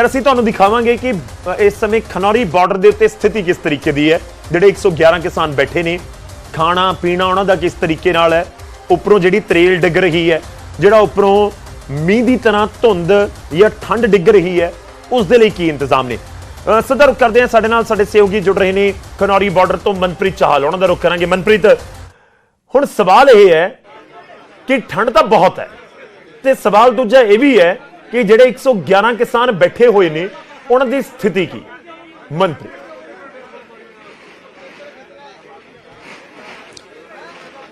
ਖੈਰ ਅਸੀਂ ਤੁਹਾਨੂੰ ਦਿਖਾਵਾਂਗੇ ਕਿ ਇਸ ਸਮੇਂ ਖਨੌਰੀ ਬਾਰਡਰ ਦੇ ਉੱਤੇ ਸਥਿਤੀ ਕਿਸ ਤਰੀਕੇ ਦੀ ਹੈ ਜਿਹੜੇ 111 ਕਿਸਾਨ ਬੈਠੇ ਨੇ ਖਾਣਾ ਪੀਣਾ ਉਹਨਾਂ ਦਾ ਕਿਸ ਤਰੀਕੇ ਨਾਲ ਹੈ ਉੱਪਰੋਂ ਜਿਹੜੀ ਤਰੇਲ ਡਿੱਗ ਰਹੀ ਹੈ ਜਿਹੜਾ ਉੱਪਰੋਂ ਮੀਂਹ ਦੀ ਤਰ੍ਹਾਂ ਧੁੰਦ ਜਾਂ ਠੰਡ ਡਿੱਗ ਰਹੀ ਹੈ ਉਸ ਦੇ ਲਈ ਕੀ ਇੰਤਜ਼ਾਮ ਨੇ? ਅ, ਸਿੱਧਾ ਰੁਕ ਕਰਦੇ ਹਾਂ ਸਾਡੇ ਨਾਲ ਸਾਡੇ ਸਹਿਯੋਗੀ ਜੁੜ ਰਹੇ ਨੇ ਖਨੌਰੀ ਬਾਰਡਰ ਤੋਂ ਮਨਪ੍ਰੀਤ ਚਾਹਲ ਉਹਨਾਂ ਦਾ ਰੁਕ ਕਰਾਂਗੇ। ਮਨਪ੍ਰੀਤ ਹੁਣ ਸਵਾਲ ਇਹ ਹੈ ਕਿ ਠੰਡ ਤਾਂ ਬਹੁਤ ਹੈ ਤੇ ਸਵਾਲ ਦੂਜਾ ਇਹ ਵੀ ਹੈ ਕਿ ਜਿਹੜੇ 111 ਕਿਸਾਨ ਬੈਠੇ ਹੋਏ ਨੇ ਉਹਨਾਂ ਦੀ ਸਥਿਤੀ ਕੀ? ਮੰਤਰੀ।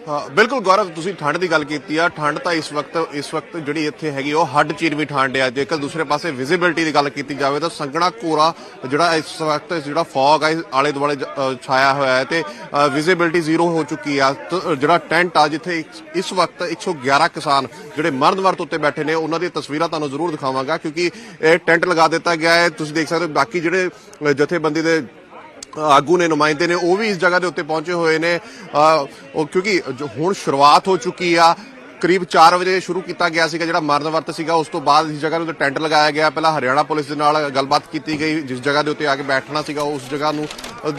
ਬਿਲਕੁਲ ਗੌਰਵ, ਤੁਸੀਂ ਠੰਡ ਦੀ ਗੱਲ ਕੀਤੀ ਆ। ਠੰਡ ਤਾਂ ਇਸ ਵਕਤ ਇਸ ਵਕਤ ਜਿਹੜੀ ਇੱਥੇ ਹੈਗੀ, ਉਹ ਹੱਡ ਚੀਰਵੀਂ ਠੰਡ ਆ ਜੇਕਰ ਦੂਸਰੇ ਪਾਸੇ ਵਿਜ਼ਿਬਿਲਟੀ ਦੀ ਗੱਲ ਕੀਤੀ ਜਾਵੇ ਤਾਂ ਸੰਘਣਾ ਕੋਰਾ ਜਿਹੜਾ ਇਸ ਵਕਤ ਜਿਹੜਾ ਫੌਗ ਆ ਆਲੇ ਦੁਆਲੇ ਛਾਇਆ ਹੋਇਆ ਹੈ ਤੇ ਵਿਜ਼ਿਬਿਲਟੀ ਜ਼ੀਰੋ ਹੋ ਚੁੱਕੀ ਆ। ਜਿਹੜਾ ਟੈਂਟ ਆ, ਜਿੱਥੇ ਇਸ- ਇਸ ਵਕਤ 111 ਕਿਸਾਨ ਜਿਹੜੇ ਮਰਦ ਵਰਤ ਉੱਤੇ ਬੈਠੇ ਨੇ, ਉਹਨਾਂ ਦੀਆਂ ਤਸਵੀਰਾਂ ਤੁਹਾਨੂੰ ਜ਼ਰੂਰ ਦਿਖਾਵਾਂਗਾ, ਕਿਉਂਕਿ ਇਹ ਟੈਂਟ ਲਗਾ ਦਿੱਤਾ ਗਿਆ ਹੈ। ਤੁਸੀਂ ਦੇਖ ਸਕਦੇ ਹੋ, ਬਾਕੀ ਜਿਹੜੇ ਜਥੇਬੰਦੀ ਦੇ ਆਗੂ ਨੇ ਨੁਮਾਇੰਦੇ ਨੇ ਉਹ ਵੀ ਇਸ ਜਗ੍ਹਾ ਦੇ ਉੱਤੇ ਪਹੁੰਚੇ ਹੋਏ ਨੇ। ਉਹ ਕਿਉਂਕਿ ਹੁਣ ਸ਼ੁਰੂਆਤ ਹੋ ਚੁੱਕੀ ਆ ਕਰੀਬ 4 ਵਜੇ ਸ਼ੁਰੂ ਕੀਤਾ ਗਿਆ ਸੀਗਾ ਜਿਹੜਾ ਮਰਨ ਵਰਤ ਸੀਗਾ ਉਸ ਤੋਂ ਬਾਅਦ ਇਸ ਜਗ੍ਹਾ ਦੇ ਉੱਤੇ ਟੈਂਟ ਲਗਾਇਆ ਗਿਆ। ਪਹਿਲਾਂ ਹਰਿਆਣਾ ਪੁਲਿਸ ਦੇ ਨਾਲ ਗੱਲਬਾਤ ਕੀਤੀ ਗਈ ਜਿਸ ਜਗ੍ਹਾ ਦੇ ਉੱਤੇ ਆ ਕੇ ਬੈਠਣਾ ਸੀਗਾ ਉਸ ਜਗ੍ਹਾ ਨੂੰ ਅ,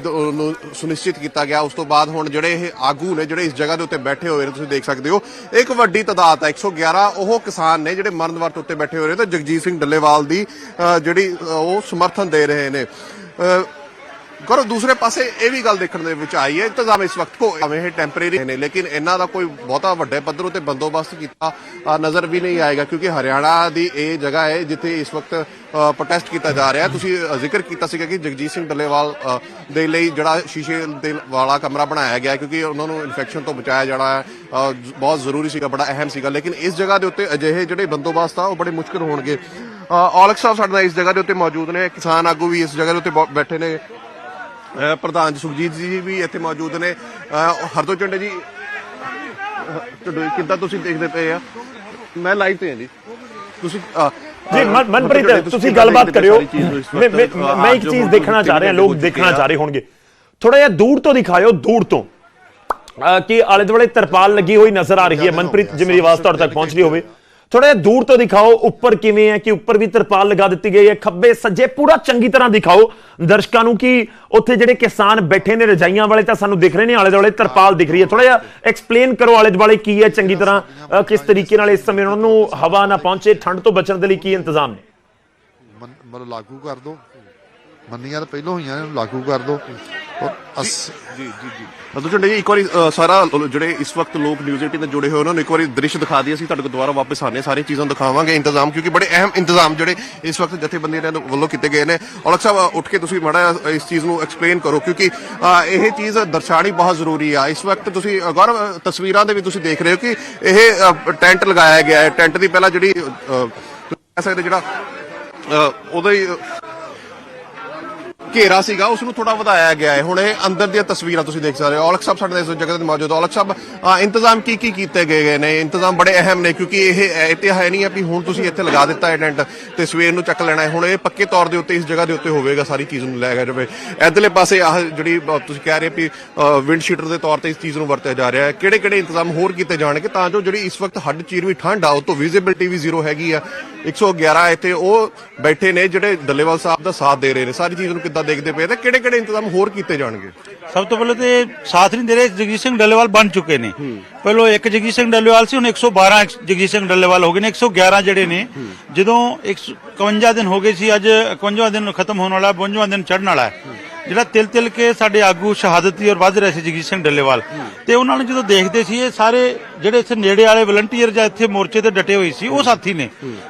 ਸੁਨਿਸ਼ਚਿਤ ਕੀਤਾ ਗਿਆ। ਉਸ ਤੋਂ ਬਾਅਦ ਹੁਣ ਜਿਹੜੇ ਇਹ ਆਗੂ ਨੇ ਜਿਹੜੇ ਇਸ ਜਗ੍ਹਾ ਦੇ ਉੱਤੇ ਬੈਠੇ ਹੋਏ ਨੇ ਤੁਸੀਂ ਦੇਖ ਸਕਦੇ ਹੋ ਇੱਕ ਵੱਡੀ ਤਾਦਾਦ ਹੈ 111 ਉਹ ਕਿਸਾਨ ਨੇ ਜਿਹੜੇ ਮਰਨ ਵਰਤ ਉੱਤੇ ਬੈਠੇ ਹੋਏ ਨੇ ਤੇ ਜਗਜੀਤ ਸਿੰਘ ਡੱਲੇਵਾਲ ਦੀ ਜਿਹੜੀ ਉਹ ਸਮਰਥਨ ਦੇ ਰਹੇ ਨੇ। ਕਰੋ, ਦੂਸਰੇ ਪਾਸੇ ਇਹ ਵੀ ਗੱਲ ਦੇਖਣ ਦੇ ਵਿੱਚ ਆਈ ਹੈ ਇੰਤਜ਼ਾਮ ਇਸ ਵਕਤ ਕੋ ਐਵੇਂ ਇਹ ਟੈਂਪਰੇਰੀ ਨੇ, ਲੇਕਿਨ ਇਹਨਾਂ ਦਾ ਕੋਈ ਬਹੁਤਾ ਵੱਡੇ ਪੱਧਰ ਉਤੇ ਬੰਦੋਬਸਤ ਕੀਤਾ ਨਜ਼ਰ ਵੀ ਨਹੀਂ ਆਏਗਾ, ਕਿਉਂਕਿ ਹਰਿਆਣਾ ਦੀ ਇਹ ਜਗ੍ਹਾ ਹੈ ਜਿੱਥੇ ਇਸ ਵਕਤ ਪ੍ਰੋਟੈਸਟ ਕੀਤਾ ਜਾ ਰਿਹਾ ਤੁਸੀਂ ਜ਼ਿਕਰ ਕੀਤਾ ਸੀਗਾ ਕਿ ਜਗਜੀਤ ਸਿੰਘ ਡੱਲੇਵਾਲ ਦੇ ਲਈ ਜਿਹੜਾ ਸ਼ੀਸ਼ੇ ਦੇ ਵਾਲਾ ਕਮਰਾ ਬਣਾਇਆ ਗਿਆ ਕਿਉਂਕਿ ਉਹਨਾਂ ਨੂੰ ਇਨਫੈਕਸ਼ਨ ਤੋਂ ਬਚਾਇਆ ਜਾਣਾ ਹੈ ਬਹੁਤ ਜ਼ਰੂਰੀ ਸੀਗਾ, ਬੜਾ ਅਹਿਮ ਸੀਗਾ। ਲੇਕਿਨ ਇਸ ਜਗ੍ਹਾ ਦੇ ਉੱਤੇ ਅਜਿਹੇ ਜਿਹੜੇ ਬੰਦੋਬਸਤ ਆ, ਉਹ ਬੜੇ ਮੁਸ਼ਕਲ ਹੋਣਗੇ। ਔਲਖ ਸਾਹਿਬ ਸਾਡੇ ਨਾਲ ਇਸ ਜਗ੍ਹਾ ਦੇ ਉੱਤੇ ਮੌਜੂਦ ਨੇ, ਕਿਸਾਨ ਆਗੂ ਵੀ ਇਸ ਜਗ੍ਹਾ ਦੇ ਉੱਤੇ ਬਹੁ- ਬੈਠੇ ਨੇ। ਪ੍ਰਧਾਨ ਸੁਖਜੀਤ ਜੀ ਵੀ ਇੱਥੇ ਮੌਜੂਦ ਨੇ। ਹਰਦੋ ਚੰਡੇ ਜੀ ਕਿੱਦਾਂ ਤੁਸੀਂ ਦੇਖਦੇ ਪਏ ਆ? ਮੈਂ ਲਾਈਵ ਤੇ ਹਾਂ ਜੀ। ਤੁਸੀਂ ਜੀ ਮਨਪ੍ਰੀਤ ਤੁਸੀਂ ਗੱਲਬਾਤ ਕਰਿਓ। ਮੈਂ ਇੱਕ ਚੀਜ਼ ਦੇਖਣਾ ਚਾਹ ਰਿਹਾ ਲੋਕ ਦੇਖਣਾ। ਚਾਹ ਰਹੇ ਹੋਣਗੇ। ਥੋੜਾ ਜਿਹਾ ਦੂਰ ਤੋਂ ਦਿਖਾਇਓ ਦੂਰ ਤੋਂ। ਕਿ ਆਲੇ ਦੁਆਲੇ ਤਰਪਾਲ ਲੱਗੀ ਹੋਈ ਨਜ਼ਰ ਆ ਰਹੀ ਹੈ? ਮਨਪ੍ਰੀਤ ਜੇ ਮੇਰੀ ਆਵਾਜ਼ ਤੁਹਾਡੇ ਤੱਕ ਪਹੁੰਚ ਰਹੀ ਹੋਵੇ। ਥੋੜਾ ਦੂਰ ਤੋਂ ਦਿਖਾਓ, ਉੱਪਰ ਕਿਵੇਂ ਹੈ, ਕਿ ਉੱਪਰ ਵੀ ਤਰਪਾਲ ਲਗਾ ਦਿੱਤੀ ਗਈ ਹੈ, ਖੱਬੇ ਸੱਜੇ ਪੂਰਾ ਚੰਗੀ ਤਰ੍ਹਾਂ ਦਿਖਾਓ। ਦਰਸ਼ਕਾਂ ਨੂੰ ਕਿ ਉੱਥੇ ਜਿਹੜੇ ਕਿਸਾਨ ਬੈਠੇ ਨੇ ਰਜਾਈਆਂ ਵਾਲੇ ਤਾਂ ਸਾਨੂੰ ਦਿਖ ਰਹੇ ਨੇ ਆਲੇ ਦੁਆਲੇ ਤਰਪਾਲ ਦਿਖ ਰਹੀ ਹੈ। ਥੋੜਾ ਜਿਹਾ ਐਕਸਪਲੇਨ ਕਰੋ ਆਲੇ ਦੁਆਲੇ ਕੀ ਹੈ ਚੰਗੀ ਤਰ੍ਹਾਂ ਕਿਸ ਤਰੀਕੇ ਨਾਲ ਇਸ ਸਮੇਂ ਉਹਨਾਂ ਨੂੰ ਹਵਾ ਨਾ ਪਹੁੰਚੇ, ਠੰਡ ਤੋਂ ਬਚਣ ਦੇ ਲਈ ਕੀ ਇੰਤਜ਼ਾਮ ਨੇ? ਮਤਲਬ ਲਾਗੂ ਕਰ ਦੋ ਮੰਨੀਆਂ ਤਾਂ ਪਹਿਲਾਂ ਹੋਈਆਂ ਨੇ ਲਾਗੂ ਕਰ ਦੋ ਔਰ ਅਸ- ਜੀ ਜੀ ਜੀ। ਚੰਡੇ ਜੀ ਇੱਕ ਵਾਰੀ ਸਾਰਾ ਜਿਹੜੇ ਇਸ ਵਕਤ ਲੋਕ ਨਿਊਜ਼ 18 ਨਾਲ ਜੁੜੇ ਹੋਏ ਉਹਨਾਂ ਨੂੰ ਇੱਕ ਵਾਰੀ ਦ੍ਰਿਸ਼ ਦਿਖਾ ਦਈਏ ਅਸੀਂ ਤੁਹਾਡੇ ਕੋਲ ਦੁਬਾਰਾ ਵਾਪਸ ਆਨੇ ਸਾਰੀਆਂ ਚੀਜ਼ਾਂ ਦਿਖਾਵਾਂਗੇ ਇੰਤਜ਼ਾਮ ਕਿਉਂਕਿ ਬੜੇ ਅਹਿਮ ਇੰਤਜ਼ਾਮ ਜਿਹੜੇ ਇਸ ਵਕਤ ਜਥੇਬੰਦੀਆਂ ਦੇ ਵੱਲੋਂ ਕੀਤੇ ਗਏ ਨੇ। ਔਲਖ ਸਾਹਿਬ ਉੱਠ ਕੇ ਤੁਸੀਂ ਮਾੜਾ ਜਿਹਾ ਇਸ ਚੀਜ਼ ਨੂੰ ਐਕਸਪਲੇਨ ਕਰੋ ਕਿਉਂਕਿ ਇਹ ਚੀਜ਼ ਦਰਸਾਣੀ ਬਹੁਤ ਜ਼ਰੂਰੀ ਆ। ਇਸ ਵਕਤ ਤੁਸੀਂ ਅਹ, ਗੌਰਵ ਤਸਵੀਰਾਂ ਦੇ ਵੀ ਤੁਸੀਂ ਦੇਖ ਰਹੇ ਹੋ ਕਿ ਇਹ ਟੈਂਟ ਲਗਾਇਆ ਗਿਆ ਹੈ। ਟੈਂਟ ਦੀ ਪਹਿਲਾਂ ਜਿਹੜੀ ਕਹਿ ਸਕਦੇ ਜਿਹੜਾ ਅਹ, ਉਹਦਾ ਹੀ ਘੇਰਾ ਸੀਗਾ ਉਸ ਨੂੰ ਥੋੜਾ ਵਧਾਇਆ ਗਿਆ ਹੈ। ਹੁਣ ਇਹ ਅੰਦਰ ਦੀਆਂ ਤਸਵੀਰਾਂ ਤੁਸੀਂ ਦੇਖ ਸਕਦੇ ਹੋ। ਔਲਖ ਸਾਹਿਬ ਸਾਡੇ ਇਸ ਜਗ੍ਹਾ ਤੇ ਮੌਜੂਦ ਔਲਖ ਸਾਹਿਬ ਇੰਤਜ਼ਾਮ ਕੀ ਕੀ ਕੀਤੇ ਗਏ ਨੇ? ਇੰਤਜ਼ਾਮ ਬੜੇ ਅਹਿਮ ਨੇ, ਕਿਉਂਕਿ ਇਹ ਇੱਥੇ ਹੈ ਨਹੀਂ ਆ ਵੀ ਹੁਣ ਤੁਸੀਂ ਇੱਥੇ ਲਗਾ ਦਿੱਤਾ ਹੈ ਟੈਂਟ ਤੇ ਸਵੇਰ ਨੂੰ ਚੱਕ ਲੈਣਾ ਹੈ। ਹੁਣ ਇਹ ਪੱਕੇ ਤੌਰ ਦੇ ਉੱਤੇ ਇਸ ਜਗ੍ਹਾ ਦੇ ਉੱਤੇ ਹੋਵੇਗਾ, ਸਾਰੀ ਚੀਜ਼ ਨੂੰ ਲੈ ਗਿਆ ਜਾਵੇ। ਇਧਰਲੇ ਪਾਸੇ ਆਹ ਜਿਹੜੀ ਤੁਸੀਂ ਕਹਿ ਰਹੇ ਵੀ ਵਿੰਡ ਸ਼ੀਟਰ ਦੇ ਤੌਰ ਤੇ ਇਸ ਚੀਜ਼ ਨੂੰ ਵਰਤਿਆ ਜਾ ਰਿਹਾ ਹੈ। ਕਿਹੜੇ ਕਿਹੜੇ ਇੰਤਜ਼ਾਮ ਹੋਰ ਕੀਤੇ ਜਾਣਗੇ ਤਾਂ ਜੋ ਜਿਹੜੀ ਇਸ ਵਕਤ ਹੱਡ ਚੀਰਵੀ ਠੰਡ ਆ, ਉਹ ਤੋਂ ਵਿਜ਼ਿਬਿਲਟੀ ਵੀ ਜ਼ੀਰੋ ਹੈਗੀ ਆ। 111 ਇੱਥੇ ਉਹ ਬੈਠੇ ਨੇ, ਜਿਹੜੇ ਡੱਲੇਵਾਲ ਸਾਹਿਬ ਦਾ ਸਾਥ ਦੇ ਰਹੇ ਨੇ। ਸਾਰੀ ਚੀਜ਼ ਨੂੰ ਕਿੱਦਾਂ ਦੇਖਦੇ ਪਏ ਤੇ ਕਿਹੜੇ ਕਿਹੜੇ ਇੰਤਜ਼ਾਮ ਹੋਰ ਕੀਤੇ ਜਾਣਗੇ? ਸਭ ਤੋਂ ਪਹਿਲਾਂ ਤੇ ਸਾਥ ਨਹੀਂ ਦੇ ਰਹੇ ਜਗਜੀਤ ਸਿੰਘ ਡੱਲੇਵਾਲ ਬਣ ਚੁੱਕੇ ਨੇ। ਪਹਿਲਾਂ ਇੱਕ ਜਗਜੀਤ ਸਿੰਘ ਡੱਲੇਵਾਲ ਸੀ ਹੁਣ 112 ਇੱਕ ਜਗਜੀਤ ਸਿੰਘ ਡੱਲੇਵਾਲ ਹੋ ਗਏ ਨੇ 111 ਜਿਹੜੇ ਨੇ। ਜਦੋਂ 51 ਦਿਨ ਹੋ ਗਏ ਸੀ ਅੱਜ 51ਵਾਂ ਦਿਨ ਖਤਮ ਹੋਣ ਵਾਲਾ 52ਵਾਂ ਦਿਨ ਚੜ੍ਹਨ ਵਾਲਾ ਹੈ। ਜਿਹੜਾ ਤਿਲ ਤਿਲ ਕੇ ਸਾਡੇ ਆਗੂ ਸ਼ਹਾਦਤੀ ਔਰ ਵੱਧ ਰਹੇ ਸੀ ਜਗਜੀਤ ਸਿੰਘ ਡੱਲੇਵਾਲ। ਤੇ ਉਹਨਾਂ ਨੂੰ ਜਦੋਂ ਦੇਖਦੇ ਸੀ ਇਹ ਸਾਰੇ ਜਿਹੜੇ ਇੱਥੇ ਨੇੜੇ ਵਾਲੇ ਵਲੰਟੀਅਰ ਜਾਂ ਇੱਥੇ ਮੋਰਚੇ ਤੇ ਡਟੇ ਹੋਏ ਸੀ ਉਹ ਸਾਥੀ ਨੇ।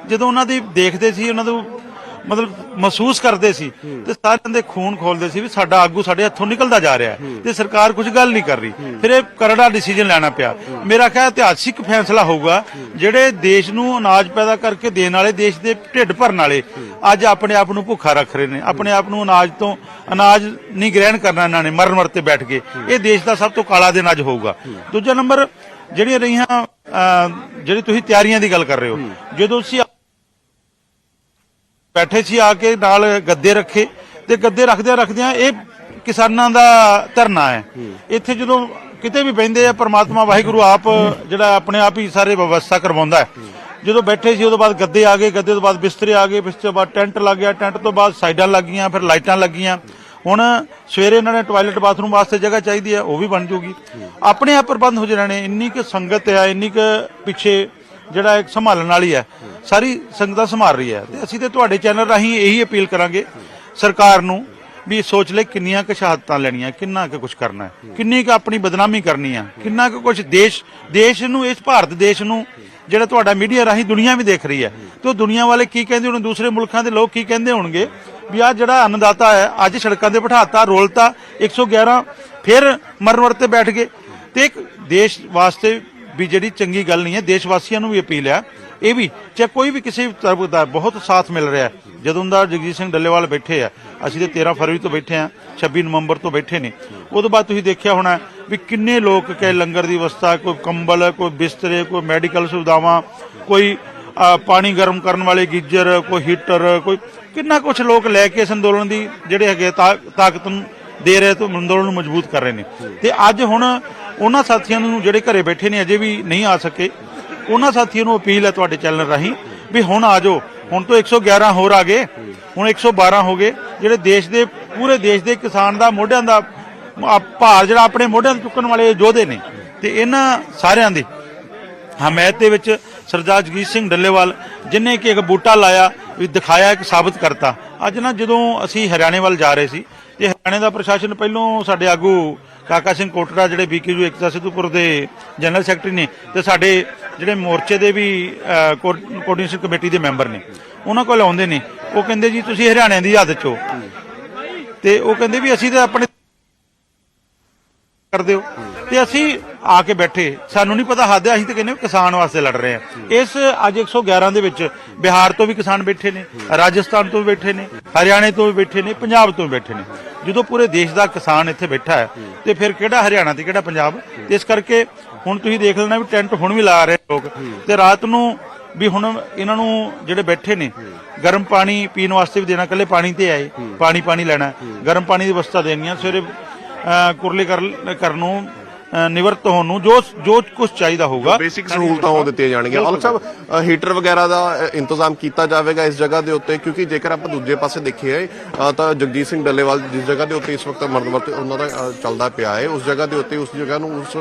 ਜਦੋਂ ਉਹਨਾਂ ਦੀ ਦੇਖਦੇ ਸੀ ਉਹਨਾਂ ਨੂੰ ਮਤਲਬ ਮਹਿਸੂਸ ਕਰਦੇ ਸੀ ਤੇ ਸਾਰਿਆਂ ਦੇ ਖੂਨ ਖੋਲਦੇ ਸੀ ਵੀ ਸਾਡਾ ਆਗੂ ਸਾਡੇ ਹੱਥੋਂ ਨਿਕਲਦਾ ਜਾ ਰਿਹਾ ਹੈ ਤੇ ਸਰਕਾਰ ਕੁਝ ਗੱਲ ਨਹੀਂ ਕਰ ਰਹੀ। ਫਿਰ ਇਹ ਕਰੜਾ ਡਿਸੀਜਨ ਲੈਣਾ ਪਿਆ। ਮੇਰਾ ਖਿਆਲ ਇਤਿਹਾਸਿਕ ਫੈਸਲਾ ਹੋਊਗਾ ਜਿਹੜੇ ਦੇਸ਼ ਨੂੰ ਅਨਾਜ ਪੈਦਾ ਕਰਕੇ ਦੇਣ ਵਾਲੇ ਦੇਸ਼ ਦੇ ਢਿੱਡ ਭਰਨ ਵਾਲੇ ਅੱਜ ਆਪਣੇ ਆਪ ਨੂੰ ਭੁੱਖਾ ਰੱਖ ਰਹੇ ਨੇ। ਆਪਣੇ ਆਪ ਨੂੰ ਅਨਾਜ ਤੋਂ ਅਨਾਜ ਨਹੀਂ ਗ੍ਰਹਿਣ ਕਰਨਾ ਇਹਨਾਂ ਨੇ ਮਰਨ ਮਰਤੇ ਬੈਠ ਕੇ। ਇਹ ਦੇਸ਼ ਦਾ ਸਭ ਤੋਂ ਕਾਲਾ ਦਿਨ ਅੱਜ ਹੋਊਗਾ। ਦੂਜਾ ਨੰਬਰ ਜਿਹੜੀਆਂ ਰਹੀਆਂ ਜਿਹੜੀ ਤੁਸੀਂ ਤਿਆਰੀਆਂ ਦੀ ਗੱਲ ਕਰ ਰਹੇ ਹੋ। ਜਦੋਂ ਅਸੀਂ ਬੈਠੇ ਸੀ ਆ ਕੇ ਨਾਲ ਗੱਦੇ ਰੱਖੇ ਤੇ ਗੱਦੇ ਰੱਖਦਿਆਂ ਰੱਖਦਿਆਂ ਇਹ ਕਿਸਾਨਾਂ ਦਾ ਧਰਨਾ ਹੈ। ਇੱਥੇ ਜਦੋਂ ਕਿਤੇ ਵੀ ਬੈੰਦੇ ਆ, ਪ੍ਰਮਾਤਮਾ ਵਾਹਿਗੁਰੂ ਆਪ ਜਿਹੜਾ ਆਪਣੇ ਆਪ ਹੀ ਸਾਰੇ ਵਿਵਸਥਾ ਕਰਵਾਉਂਦਾ ਹੈ। ਜਦੋਂ ਬੈਠੇ ਸੀ, ਉਦੋਂ ਬਾਅਦ ਗੱਦੇ ਆ ਗਏ, ਗੱਦੇ ਤੋਂ ਬਾਅਦ ਬਿਸਤਰੇ ਆ ਗਏ, ਬਿਸਤਰੇ ਤੋਂ ਬਾਅਦ ਟੈਂਟ ਲੱਗ ਗਿਆ, ਟੈਂਟ ਤੋਂ ਬਾਅਦ ਸਾਈਡਾਂ ਲੱਗੀਆਂ, ਫਿਰ ਲਾਈਟਾਂ ਲੱਗੀਆਂ। ਹੁਣ ਸਵੇਰੇ ਇਹਨਾਂ ਨੇ ਟਾਇਲਟ ਬਾਥਰੂਮ ਵਾਸਤੇ ਜਗ੍ਹਾ ਚਾਹੀਦੀ ਹੈ, ਉਹ ਵੀ ਬਣ ਜੂਗੀ। ਆਪਣੇ ਆਪ ਪ੍ਰਬੰਧ ਹੋ ਜਾਣੇ ਨੇ, ਇੰਨੀ ਕਿ ਸੰਗਤ ਹੈ ਇੰਨੀ ਕਿ ਪਿੱਛੇ ਜਿਹੜਾ ਇੱਕ ਸੰਭਾਲਣ ਵਾਲੀ ਹੈ, ਸਾਰੀ ਸੰਗਤਾਂ ਸੰਭਾਲ ਰਹੀ ਹੈ। ਤੇ ਅਸੀਂ ਤੇ ਤੁਹਾਡੇ ਚੈਨਲ ਰਾਹੀਂ ਇਹੀ ਅਪੀਲ ਕਰਾਂਗੇ ਸਰਕਾਰ ਨੂੰ ਵੀ ਸੋਚ ਲੈ ਕਿੰਨੀਆਂ ਕੁ ਸ਼ਹਾਦਤਾਂ ਲੈਣੀਆਂ, ਕਿੰਨਾ ਕੁ ਕੁਝ ਕਰਨਾ ਹੈ, ਕਿੰਨੀ ਕੁ ਆਪਣੀ ਬਦਨਾਮੀ ਕਰਨੀ ਆ ਕਿੰਨਾ ਕੁ ਕੁਝ ਦੇਸ਼ ਦੇਸ਼ ਨੂੰ, ਇਸ ਭਾਰਤ ਦੇਸ਼ ਨੂੰ, ਜਿਹੜਾ ਤੁਹਾਡਾ ਮੀਡੀਆ ਰਾਹੀਂ ਦੁਨੀਆ ਵੀ ਦੇਖ ਰਹੀ ਹੈ। ਤੇ ਉਹ ਦੁਨੀਆ ਵਾਲੇ ਕੀ ਕਹਿੰਦੇ ਹੋਣ, ਦੂਸਰੇ ਮੁਲਕਾਂ ਦੇ ਲੋਕ ਕੀ ਕਹਿੰਦੇ ਹੋਣਗੇ? ਵੀ ਆ ਜਿਹੜਾ ਅੰਨਦਾਤਾ ਹੈ, ਅੱਜ ਸੜਕਾਂ ਤੇ ਬਿਠਾਤਾ, ਰੋਲਤਾ 111 ਫਿਰ ਮਰਨ ਵਰਤੇ ਬੈਠ ਗਏ। ਤੇ ਇੱਕ ਦੇਸ਼ ਵਾਸਤੇ ਵੀ ਜਿਹੜੀ ਚੰਗੀ ਗੱਲ ਨਹੀਂ ਹੈ ਦੇਸ਼ ਵਾਸੀਆਂ ਨੂੰ ਵੀ ਅਪੀਲ ਹੈ ਇਹ ਵੀ, ਚਾਹੇ ਕੋਈ ਵੀ ਕਿਸੇ ਤਰ੍ਹਾਂ ਦਾ ਬਹੁਤ ਸਾਥ ਮਿਲ ਰਿਹਾ ਜਦੋਂ ਦਾ ਜਗਜੀਤ ਸਿੰਘ ਡੱਲੇਵਾਲ ਬੈਠੇ ਆ, ਅਸੀਂ ਤੇ 13 ਫਰਵਰੀ ਤੋਂ ਬੈਠੇ ਆ 26 ਨਵੰਬਰ ਤੋਂ ਬੈਠੇ ਨੇ। ਉਦੋਂ ਬਾਅਦ ਤੁਸੀਂ ਦੇਖਿਆ ਹੋਣਾ ਵੀ ਕਿੰਨੇ ਲੋਕ ਕਿ ਲੰਗਰ ਦੀ ਵਿਵਸਥਾ, ਕੋਈ ਕੰਬਲ, ਕੋਈ ਬਿਸਤਰੇ, ਕੋਈ ਮੈਡੀਕਲ ਸੁਵਿਧਾਵਾਂ, ਕੋਈ ਪਾਣੀ ਗਰਮ ਕਰਨ ਵਾਲੇ ਗੀਜ਼ਰ, ਕੋਈ ਹੀਟਰ, ਕੋਈ ਕਿੰਨਾ ਕੁਝ ਲੋਕ ਲੈ ਕੇ ਇਸ ਅੰਦੋਲਨ ਦੀ ਜਿਹੜੇ ਹੈਗੇ ਤਾਂ- ਤਾਕਤ ਨੂੰ ਦੇ ਰਹੇ ਤੋਂ ਅੰਦੋਲਨ ਨੂੰ ਮਜ਼ਬੂਤ ਕਰ ਰਹੇ ਨੇ। ਤੇ ਅੱਜ ਹੁਣ ਉਹਨਾਂ ਸਾਥੀਆਂ ਨੂੰ ਜਿਹੜੇ ਘਰੇ ਬੈਠੇ ਨੇ ਅਜੇ ਵੀ ਨਹੀਂ ਆ ਸਕੇ, ਉਹਨਾਂ ਸਾਥੀਆਂ ਨੂੰ ਅਪੀਲ ਹੈ ਤੁਹਾਡੇ ਚੈਨਲ ਰਾਹੀਂ ਵੀ ਹੁਣ ਆ ਜਾਓ। ਹੁਣ ਤੋਂ 111 ਹੋਰ ਆ ਗਏ, ਹੁਣ 112 ਹੋ ਗਏ, ਜਿਹੜੇ ਦੇਸ਼ ਦੇ, ਪੂਰੇ ਦੇਸ਼ ਦੇ ਕਿਸਾਨ ਦਾ, ਮੋਢਿਆਂ ਦਾ ਭਾਰ ਜਿਹੜਾ ਆਪਣੇ ਮੋਢਿਆਂ ਤੇ ਚੁੱਕਣ ਵਾਲੇ ਯੋਧੇ ਨੇ, ਤੇ ਇਹਨਾਂ ਸਾਰਿਆਂ ਦੀ ਹਮਾਇਤ ਦੇ ਵਿੱਚ ਸਰਦਾਰ ਜਗਜੀਤ ਸਿੰਘ ਡੱਲੇਵਾਲ ਜਿਨੇ ਕਿ ਇੱਕ ਬੂਟਾ ਲਾਇਆ, ਵੀ ਦਿਖਾਇਆ, ਇੱਕ ਸਾਬਤ ਕਰਤਾ। ਅੱਜ ਨਾ ਜਦੋਂ ਅਸੀਂ ਹਰਿਆਣੇ ਵੱਲ ਜਾ ਰਹੇ ਸੀ, ਤੇ ਹਰਿਆਣੇ ਦਾ ਪ੍ਰਸ਼ਾਸਨ ਪਹਿਲੋਂ ਸਾਡੇ ਆਗੂ ਕਾਕਾ ਸਿੰਘ ਕੋਟੜਾ ਜਿਹੜੇ ਬੀਕੇਯੂ ਏਕਤਾ ਸਿੱਧੂਪੁਰ ਦੇ ਜਨਰਲ ਸੈਕਟਰੀ ਨੇ ਤੇ ਸਾਡੇ ਜਿਹੜੇ ਮੋਰਚੇ ਦੇ ਵੀ ਅਹ, ਕੋਆਰਡੀਨੇਸ਼ਨ ਕਮੇਟੀ ਦੇ ਮੈਂਬਰ ਨੇ ਉਹਨਾਂ ਕੋਲ ਆਉਂਦੇ ਨੇ। ਉਹ ਕਹਿੰਦੇ ਜੀ ਤੁਸੀਂ ਹਰਿਆਣੇ ਦੀ ਆਦਤ ਚੋ ਤੇ ਉਹ ਕਹਿੰਦੇ ਵੀ ਅਸੀਂ ਤਾਂ ਆਪਣੇ ਕਰਦੇ ਹੋ। ਤੇ ਅਸੀਂ ਆ ਕੇ ਬੈਠੇ। ਸਾਨੂੰ ਨਹੀਂ ਪਤਾ ਹੱਦ ਹੈ, ਅਸੀਂ ਤਾਂ ਕਹਿੰਦੇ ਕਿਸਾਨ ਵਾਸਤੇ ਲੜ ਰਹੇ ਹਾਂ। ਇਸ ਅੱਜ 111 ਦੇ ਵਿੱਚ ਬਿਹਾਰ ਤੋਂ ਵੀ ਕਿਸਾਨ ਬੈਠੇ ਨੇ, ਰਾਜਸਥਾਨ ਤੋਂ ਵੀ ਬੈਠੇ ਨੇ, ਹਰਿਆਣੇ ਤੋਂ ਵੀ ਬੈਠੇ ਨੇ, ਪੰਜਾਬ ਤੋਂ ਵੀ ਬੈਠੇ ਨੇ। ਜਦੋਂ ਪੂਰੇ ਦੇਸ਼ ਦਾ ਕਿਸਾਨ ਇੱਥੇ ਬੈਠਾ ਹੈ, ਤੇ ਫਿਰ ਕਿਹੜਾ ਹਰਿਆਣਾ ਤੇ ਕਿਹੜਾ ਪੰਜਾਬ? ਇਸ ਕਰਕੇ ਹੁਣ ਤੁਸੀਂ ਦੇਖ ਲੈਣਾ ਵੀ ਟੈਂਟ ਹੁਣ ਵੀ ਲਾ ਰਹੇ ਲੋਕ। ਤੇ ਰਾਤ ਨੂੰ ਵੀ ਹੁਣ ਇਹਨਾਂ ਨੂੰ ਜਿਹੜੇ ਬੈਠੇ ਨੇ, ਗਰਮ ਪਾਣੀ ਪੀਣ ਵਾਸਤੇ ਵੀ ਦੇਣਾ ਕੱਲੇ ਪਾਣੀ ਤੇ ਆਏ, ਪਾਣੀ ਪਾਣੀ ਲੈਣਾ। ਗਰਮ ਪਾਣੀ ਦੀ ਵਿਵਸਥਾ ਦੇਣੀ ਆ, ਸਵੇਰੇ ਕੁਰਲੇ ਕਰਨ ਨੂੰ ਨਿਵਰਤ ਹੋਣ ਨੂੰ ਜੋ ਜੋ ਕੁਝ ਚਾਹੀਦਾ ਹੋਊਗਾ। ਬੇਸਿਕ ਸਹੂਲਤਾਂ ਉਹ ਦਿੱਤੀਆਂ ਜਾਣਗੀਆਂ। ਔਰ ਸਾਹਿਬ ਹੀਟਰ ਵਗੈਰਾ ਦਾ ਇੰਤਜ਼ਾਮ ਕੀਤਾ ਜਾਵੇਗਾ ਇਸ ਜਗ੍ਹਾ ਦੇ ਉੱਤੇ? ਕਿਉਂਕਿ ਜੇਕਰ ਆਪਾਂ ਦੂਜੇ ਪਾਸੇ ਦੇਖੀਏ ਤਾਂ ਜਗਜੀਤ ਸਿੰਘ ਡੱਲੇਵਾਲ ਜਿਸ ਜਗ੍ਹਾ ਦੇ ਉੱਤੇ ਇਸ ਵਕਤ ਮਰਦਵਰਤ ਉਹਨਾਂ ਦਾ ਚੱਲਦਾ ਪਿਆ ਹੈ। ਉਸ ਜਗ੍ਹਾ ਦੇ ਉੱਤੇ ਉਸ ਜਗ੍ਹਾ ਨੂੰ ਉਸ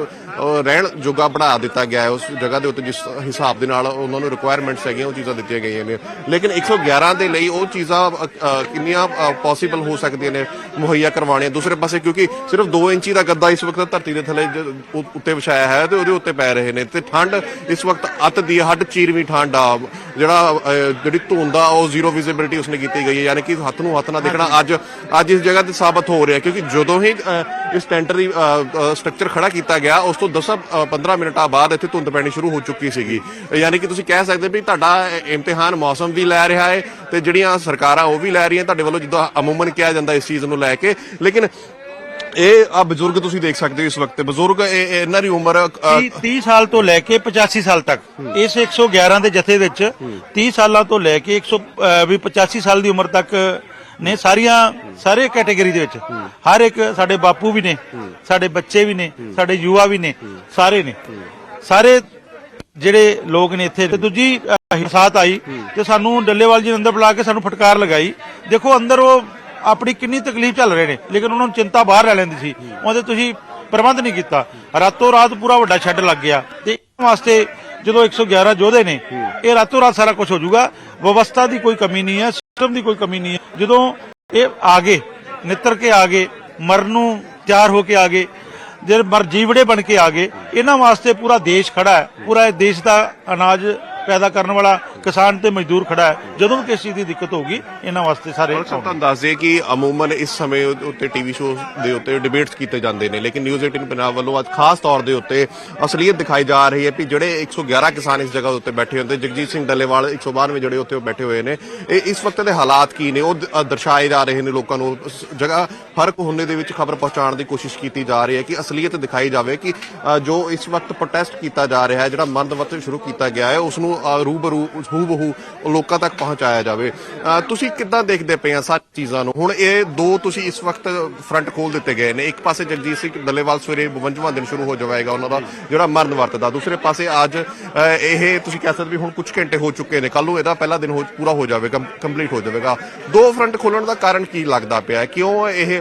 ਰਹਿਣ ਜੋਗਾ ਬਣਾ ਦਿੱਤਾ ਗਿਆ ਹੈ। ਉਸ ਜਗ੍ਹਾ ਦੇ ਉੱਤੇ ਜਿਸ ਹਿਸਾਬ ਦੇ ਨਾਲ ਉਹਨਾਂ ਨੂੰ ਰਿਕੁਆਇਰਮੈਂਟਸ ਹੈਗੀਆਂ ਉਹ ਚੀਜ਼ਾਂ ਦਿੱਤੀਆਂ ਗਈਆਂ ਨੇ। ਲੇਕਿਨ 111 ਦੇ ਲਈ ਉਹ ਚੀਜ਼ਾਂ ਕਿੰਨੀਆਂ ਪੋਸੀਬਲ ਹੋ ਸਕਦੀਆਂ ਨੇ ਮੁਹੱਈਆ ਕਰਵਾਉਣੀਆਂ ਦੂਸਰੇ ਪਾਸੇ? ਕਿਉਂਕਿ ਸਿਰਫ 2 ਇੰਚੀ ਦਾ ਗੱਦਾ ਇਸ ਵਕਤ ਧਰਤੀ ਦੇ ਥੱਲੇ ਉੱਤੇ ਵਿਛਾਇਆ ਹੈ ਤੇ ਉਹਦੇ ਉੱਤੇ ਪੈ ਰਹੇ ਨੇ ਤੇ ਠੰਡ ਇਸ ਵਕਤ ਅੱਤ ਦੀ ਹੱਡ ਚੀਰਵੀਂ ਠੰਡ ਆ। ਜਿਹੜਾ ਜਿਹੜੀ ਧੁੰਦ ਆ ਉਹ ਜ਼ੀਰੋ ਵਿਜ਼ਿਬਿਲਟੀ ਉਸਨੇ ਕੀਤੀ ਗਈ ਹੈ ਯਾਨੀ ਕਿ ਹੱਥ ਨੂੰ ਹੱਥ ਨਾਲ ਦੇਖਣਾ ਅੱਜ ਅੱਜ ਇਸ ਜਗ੍ਹਾ ਤੇ ਸਾਬਤ ਹੋ ਰਿਹਾ ਕਿਉਂਕਿ ਜਦੋਂ ਹੀ ਇਸ ਟੈਂਟਰੀ ਸਟਰਕਚਰ ਖੜਾ ਕੀਤਾ ਗਿਆ ਉਸ ਤੋਂ 10 ਅ, 15 ਮਿੰਟਾਂ ਬਾਅਦ ਇੱਥੇ ਧੁੰਦ ਪੈਣੀ ਸ਼ੁਰੂ ਹੋ ਚੁੱਕੀ ਸੀਗੀ। ਯਾਨੀ ਕਿ ਤੁਸੀਂ ਕਹਿ ਸਕਦੇ ਵੀ ਤੁਹਾਡਾ ਇਮਤਿਹਾਨ ਮੌਸਮ ਵੀ ਲੈ ਰਿਹਾ ਹੈ ਤੇ ਜਿਹੜੀਆਂ ਸਰਕਾਰਾਂ ਉਹ ਵੀ ਲੈ ਰਹੀਆਂ ਤੁਹਾਡੇ ਵੱਲੋਂ ਜਿੱਦਾਂ ਅਮੂਮਨ ਕਿਹਾ ਜਾਂਦਾ ਇਸ ਚੀਜ਼ ਨੂੰ ਲੈ ਕੇ। ਲੇਕਿਨ ਇਹ ਆ ਬਜ਼ੁਰਗ ਤੁਸੀਂ ਦੇਖ ਸਕਦੇ ਹੋ ਇਸ ਵਕਤ ਬਜ਼ੁਰਗ ਇਹ- ਇਹ- ਇਹਨਾਂ ਦੀ ਉਮਰ ਅ, 30 30 ਸਾਲ ਤੋਂ ਲੈ ਕੇ 85 ਸਾਲ ਤੱਕ। ਇਸ 111 ਦੇ ਜਥੇ ਵਿੱਚ 30 ਸਾਲਾਂ ਤੋਂ ਲੈ ਕੇ 100 ਅਹ ਵੀ 85 ਸਾਲ ਦੀ ਉਮਰ ਤੱਕ ਨੇ ਸਾਰੀਆਂ ਸਾਰੇ ਕੈਟਾਗਰੀ ਦੇ ਵਿੱਚ। ਹਰ ਇੱਕ ਸਾਡੇ ਬਾਪੂ ਵੀ ਨੇ ਸਾਡੇ ਬੱਚੇ ਵੀ ਨੇ ਸਾਡੇ ਯੁਵਾ ਵੀ ਨੇ ਸਾਰੇ ਨੇ। ਸਾਰੇ ਜਿਹੜੇ ਲੋਕ ਨੇ ਇੱਥੇ ਤੇ ਦੂਜੀ ਅਹ, ਆਈ ਤੇ ਸਾਨੂੰ ਡੱਲੇਵਾਲ ਜੀ ਨੇ ਅੰਦਰ ਬੁਲਾ ਕੇ ਸਾਨੂੰ ਫਟਕਾਰ ਲਗਾਈ। ਦੇਖੋ ਅੰਦਰ ਉਹ ਆਪਣੀ ਕਿੰਨੀ ਤਕਲੀਫ ਚੱਲ ਰਹੇ ਨੇ ਲੇਕਿਨ ਉਹਨਾਂ ਨੂੰ ਚਿੰਤਾ ਬਾਹਰ ਲੈ ਲੈਂਦੀ ਸੀ। ਉਹਦੇ ਤੁਸੀਂ ਪ੍ਰਬੰਧ ਨਹੀਂ ਕੀਤਾ। ਰਾਤੋਂ ਰਾਤ ਪੂਰਾ ਵੱਡਾ ਸ਼ੈੱਡ ਲੱਗ ਗਿਆ। ਤੇ ਇਸ ਵਾਸਤੇ ਜਦੋਂ 111 ਯੋਧੇ ਨੇ ਇਹ ਰਾਤੋਂ ਰਾਤ ਸਾਰਾ ਕੁਝ ਹੋ ਜਾਊਗਾ। ਵਿਵਸਥਾ ਦੀ ਕੋਈ ਕਮੀ ਨਹੀਂ ਹੈ ਸਿਸਟਮ ਦੀ ਕੋਈ ਕਮੀ ਨਹੀਂ ਹੈ। ਜਦੋਂ ਇਹ ਆਗੇ ਨਿੱਤਰ ਕੇ ਆਗੇ ਮਰਨ ਨੂੰ ਤਿਆਰ ਹੋ ਕੇ ਆਗੇ ਜੇ ਮਰ ਜੀਵੜੇ ਬਣ ਕੇ ਆ ਗਏ ਇਹਨਾਂ ਵਾਸਤੇ ਪੂਰਾ ਦੇਸ਼ ਖੜਾ ਹੈ। ਪੂਰਾ ਇਹ ਦੇਸ਼ ਦਾ ਅਨਾਜ ਪੈਦਾ ਕਰਨ ਵਾਲਾ ਕਿਸਾਨ ਤੇ ਮਜ਼ਦੂਰ ਖੜਾ ਹੈ। ਜਦੋਂ ਵੀ ਕਿਸੇ ਚੀਜ਼ ਦੀ ਦਿੱਕਤ ਹੋਊਗੀ ਇਹਨਾਂ ਵਾਸਤੇ ਸਾਰੇ ਤੁਹਾਨੂੰ ਦੱਸ ਦਈਏ ਕਿ ਅਮੂਮਨ ਇਸ ਸਮੇਂ ਉੱਤੇ ਟੀਵੀ ਸ਼ੋਜ਼ ਦੇ ਉੱਤੇ ਡਿਬੇਟਸ ਕੀਤੇ ਜਾਂਦੇ ਨੇ ਲੇਕਿਨ ਨਿਊਜ਼ 18 ਪੰਜਾਬ ਵੱਲੋਂ ਅੱਜ ਖਾਸ ਤੌਰ ਦੇ ਉੱਤੇ ਅਸਲੀਅਤ ਦਿਖਾਈ ਜਾ ਰਹੀ ਹੈ ਕਿ ਜਿਹੜੇ 111 ਕਿਸਾਨ ਇਸ ਜਗ੍ਹਾ ਉੱਤੇ ਬੈਠੇ ਹੁੰਦੇ ਜਗਜੀਤ ਸਿੰਘ ਡੱਲੇਵਾਲ 192 ਜਿਹੜੇ ਉੱਤੇ ਬੈਠੇ ਹੋਏ ਨੇ। ਇਹ ਇਸ ਵਕਤ ਦੇ ਹਾਲਾਤ ਕੀ ਨੇ ਉਹ ਦ- ਦਰਸਾਏ ਜਾ ਰਹੇ ਨੇ ਲੋਕਾਂ ਨੂੰ। ਜਗ੍ਹਾ ਫ਼ਰਕ ਹੁੰਦੇ ਦੇ ਵਿੱਚ ਖਬਰ ਪਹੁੰਚਾਉਣ ਦੀ ਕੋਸ਼ਿਸ਼ ਕੀਤੀ ਜਾ ਰਹੀ ਹੈ ਕਿ ਅਸਲੀਅਤ ਦਿਖਾਈ ਜਾਵੇ ਕਿ ਜੋ ਇਸ ਵਕਤ ਪ੍ਰੋਟੈਸਟ ਕੀਤਾ ਜਾ ਰਿਹਾ ਹੈ ਜਿਹੜਾ ਮੰਦਵਤ ਸ਼ੁਰੂ ਕੀਤਾ ਗਿਆ ਹੈ ਉਸ ਨੂੰ ਰੂਬਰੂ ਹੂਬਹੂ ਲੋਕਾਂ ਤੱਕ ਪਹੁੰਚਾਇਆ ਜਾਵੇ। ਤੁਸੀਂ ਕਿੱਦਾਂ ਦੇਖਦੇ ਪਏ ਆ ਸਾਰੀ ਚੀਜ਼ਾਂ ਨੂੰ? ਹੁਣ ਇਹ ਦੋ ਤੁਸੀਂ ਇਸ ਵਕਤ ਫਰੰਟ ਖੋਲ ਦਿੱਤੇ ਗਏ ਨੇ। ਇੱਕ ਪਾਸੇ ਜਗਜੀਤ ਸਿੰਘ ਡੱਲੇਵਾਲ ਸਵੇਰੇ 52ਵਾਂ ਦਿਨ ਸ਼ੁਰੂ ਹੋ ਜਾਵੇਗਾ ਉਹਨਾਂ ਦਾ ਜਿਹੜਾ ਮਰਨ ਵਰਤਦਾ। ਦੂਸਰੇ ਪਾਸੇ ਅੱਜ ਅ, ਇਹ ਤੁਸੀਂ ਕਹਿ ਸਕਦੇ ਵੀ ਹੁਣ ਕੁਝ ਘੰਟੇ ਹੋ ਚੁੱਕੇ ਨੇ। ਕੱਲ ਨੂੰ ਇਹਦਾ ਪਹਿਲਾ ਦਿਨ ਹੋ ਪੂਰਾ ਹੋ ਜਾਵੇਗਾ ਕੰਪਲੀਟ ਹੋ ਜਾਵੇਗਾ। ਦੋ ਫਰੰਟ ਖੋਲਣ ਦਾ ਕਾਰਨ ਕੀ ਲੱਗਦਾ ਪਿਆ? ਕਿਉਂ ਇਹ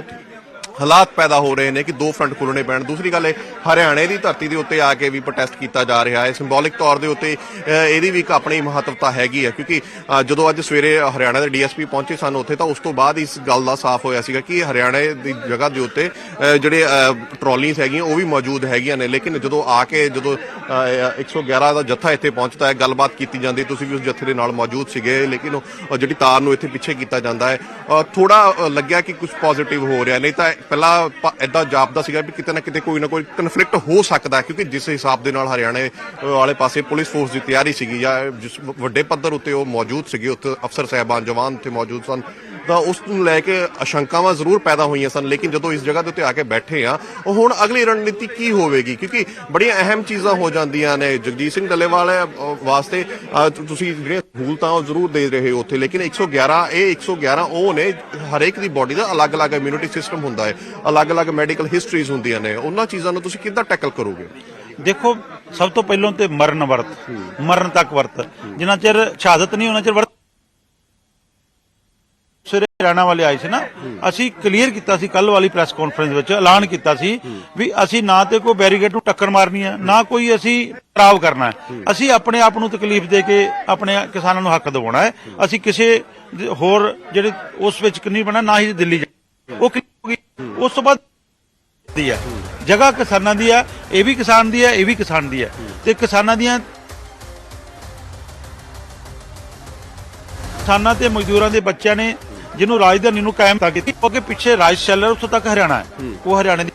ਹਾਲਾਤ ਪੈਦਾ ਹੋ ਰਹੇ ਨੇ ਕਿ ਦੋ ਫਰੰਟ ਖੋਲਣੇ ਪੈਣ। ਦੂਸਰੀ ਗੱਲ ਇਹ ਹਰਿਆਣੇ ਦੀ ਧਰਤੀ ਦੇ ਉੱਤੇ ਆ ਕੇ ਵੀ ਪ੍ਰੋਟੈਸਟ ਕੀਤਾ ਜਾ ਰਿਹਾ ਹੈ। ਸਿੰਬੋਲਿਕ ਤੌਰ ਦੇ ਉੱਤੇ ਇਹਦੀ ਵੀ ਇੱਕ ਆਪਣੀ ਮਹੱਤਵਤਾ ਹੈਗੀ ਹੈ। ਕਿਉਂਕਿ ਜਦੋਂ ਅੱਜ ਸਵੇਰੇ ਹਰਿਆਣਾ ਦੇ ਡੀਐਸਪੀ ਪਹੁੰਚੇ ਸਨ ਉੱਥੇ ਤਾਂ ਉਸ ਤੋਂ ਬਾਅਦ ਇਸ ਗੱਲ ਦਾ ਸਾਫ਼ ਹੋਇਆ ਸੀਗਾ ਕਿ ਹਰਿਆਣੇ ਦੀ ਜਗ੍ਹਾ ਦੇ ਉੱਤੇ ਜਿਹੜੇ ਅ, ਟਰਾਲੀਜ਼ ਹੈਗੀਆਂ ਉਹ ਵੀ ਮੌਜੂਦ ਹੈਗੀਆਂ ਨੇ। ਲੇਕਿਨ ਜਦੋਂ ਆ ਕੇ ਜਦੋਂ ਅ, 111 ਦਾ ਜੱਥਾ ਇੱਥੇ ਪਹੁੰਚਦਾ ਹੈ ਗੱਲਬਾਤ ਕੀਤੀ ਜਾਂਦੀ ਤੁਸੀਂ ਵੀ ਉਸ ਜੱਥੇ ਦੇ ਨਾਲ ਮੌਜੂਦ ਸੀਗੇ। ਲੇਕਿਨ ਉਹ ਉਹ ਜਿਹੜੀ ਤਾਰ ਨੂੰ ਇੱਥੇ ਪਿੱਛੇ ਕੀਤਾ ਜਾਂਦਾ ਹੈ ਥੋੜਾ ਲੱਗਿਆ ਕਿ ਕੁਝ ਪੋਜ਼ਿਟਿਵ ਹੋ ਰਿਹਾ। ਨਹੀਂ ਤਾਂ ਪਹਿਲਾਂ ਪ- ਜਾਪਦਾ ਸੀਗਾ ਵੀ ਕਿਤੇ ਨਾ ਕਿਤੇ ਕੋਈ ਨਾ ਕੋਈ ਕਨਫਲਿਕਟ ਹੋ ਸਕਦਾ ਕਿਉਂਕਿ ਜਿਸ ਹਿਸਾਬ ਦੇ ਨਾਲ ਹਰਿਆਣੇ ਵਾਲੇ ਪਾਸੇ ਪੁਲਿਸ ਫੋਰਸ ਦੀ ਤਿਆਰੀ ਸੀਗੀ ਜਾਂ ਜਿਸ ਵੱਡੇ ਪੱਧਰ ਉੱਤੇ ਉਹ ਮੌਜੂਦ ਸੀਗੇ, ਉੱਥੇ ਅਫਸਰ ਸਹਿਬਾਨ, ਜਵਾਨ ਉੱਥੇ ਮੌਜੂਦ ਸਨ, ਤਾਂ ਉਸ ਨੂੰ ਲੈ ਕੇ ਆਸ਼ੰਕਾਵਾਂ ਜ਼ਰੂਰ ਪੈਦਾ ਹੋਈਆਂ ਸਨ, ਲੇਕਿਨ ਜਦੋਂ ਇਸ ਜਗ੍ਹਾ ਦੇ ਉੱਤੇ ਆ ਕੇ ਬੈਠੇ ਆ ਉਹ ਹੁਣ ਅਗਲੀ ਰਣਨੀਤੀ ਕੀ ਹੋਵੇਗੀ? ਕਿਉਂਕਿ ਬੜੀਆਂ ਅਹਿਮ ਚੀਜ਼ਾਂ ਹੋ ਜਾਂਦੀਆਂ ਨੇ। ਜਗਜੀਤ ਸਿੰਘ ਡੱਲੇਵਾਲ ਵਾਸਤੇ ਤੁਸੀਂ ਜਿਹੜੀਆਂ ਸਹੂਲਤਾਂ ਉਹ ਜ਼ਰੂਰ ਦੇ ਰਹੇ ਹੋ ਉੱਥੇ, ਲੇਕਿਨ 111 ਇਹ 111 ਉਹ ਨੇ, ਹਰੇਕ ਦੀ ਬਾਡੀ ਦਾ ਅਲੱਗ-ਅਲੱਗ ਇਮਿਊਨਿਟੀ ਸਿਸਟਮ ਹੁੰਦਾ ਹੈ। ਅਲੱਗ-ਅਲੱਗ ਮੈਡੀਕਲ ਹਿਸਟਰੀਜ਼ ਹੁੰਦੀਆਂ ਨੇ। ਉਹਨਾਂ ਚੀਜ਼ਾਂ ਨੂੰ ਤੁਸੀਂ ਕਿੱਦਾਂ ਟੈਕਲ ਕਰੋਗੇ? ਦੇਖੋ, ਸਭ ਤੋਂ ਪਹਿਲਾਂ ਤੇ ਮਰਨ ਵਰਤ, ਮਰਨ ਤੱਕ ਵਰਤ। ਜਿੰਨਾ ਚਿਰ ਸ਼ਹਾਦਤ ਨਹੀਂ, ਉਹਨਾਂ ਚਿਰ ਵਰਤ ਸਵੇਰੇ ਹਰਿਆਣਾ ਵਾਲੇ ਆਏ ਸੀ ਨਾ, ਅਸੀਂ ਕਲੀਅਰ ਕੀਤਾ ਸੀ ਕੱਲ ਵਾਲੀ ਪ੍ਰੈਸ ਕਾਨਫਰੰਸ ਵਿੱਚ ਐਲਾਨ ਕੀਤਾ ਸੀ ਵੀ ਅਸੀਂ ਨਾ ਤੇ ਕੋਈ ਬੈਰੀਗੇਡ ਨੂੰ ਟੱਕਰ ਮਾਰਨੀ ਹੈ, ਨਾ ਕੋਈ ਅਸੀਂ ਖਰਾਬ ਕਰਨਾ ਹੈ। ਅਸੀਂ ਆਪਣੇ ਆਪ ਨੂੰ ਤਕਲੀਫ ਦੇ ਕੇ ਆਪਣੇ ਕਿਸਾਨਾਂ ਨੂੰ ਹੱਕ ਦਿਵਾਉਣਾ ਹੈ। ਅਸੀਂ ਕਿਸੇ ਹੋਰ ਜਿਹੜੇ ਉਸ ਵਿੱਚ ਨਹੀਂ ਬਣਾ, ਨਾ ਹੀ ਦਿੱਲੀ ਜਾ- ਉਹ ਕਿੰਨੀ ਹੋ ਗਈ? ਉਸ ਤੋਂ ਬਾਅਦ ਦੀ ਹੈ ਜਗ੍ਹਾ ਕਿਸਾਨਾਂ ਦੀ ਹੈ ਇਹ ਵੀ ਕਿਸਾਨ ਦੀ ਹੈ ਇਹ ਵੀ ਕਿਸਾਨ ਦੀ ਹੈ ਤੇ ਕਿਸਾਨਾਂ ਦੀਆਂ ਕਿਸਾਨਾਂ ਤੇ ਮਜ਼ਦੂਰਾਂ ਦੇ ਬੱਚਿਆਂ ਨੇ ਜਿਹਨੂੰ ਰਾਜਧਾਨੀ ਨੂੰ ਕਾਇਮ ਤਾਂ ਕੀਤੀ ਕਿਉਂਕਿ ਪਿੱਛੇ ਰਾਜ ਸੈਲਰ ਉੱਥੋਂ ਤੱਕ ਹਰਿਆਣਾ ਹੈ। ਉਹ ਹਰਿਆਣੇ ਦੀ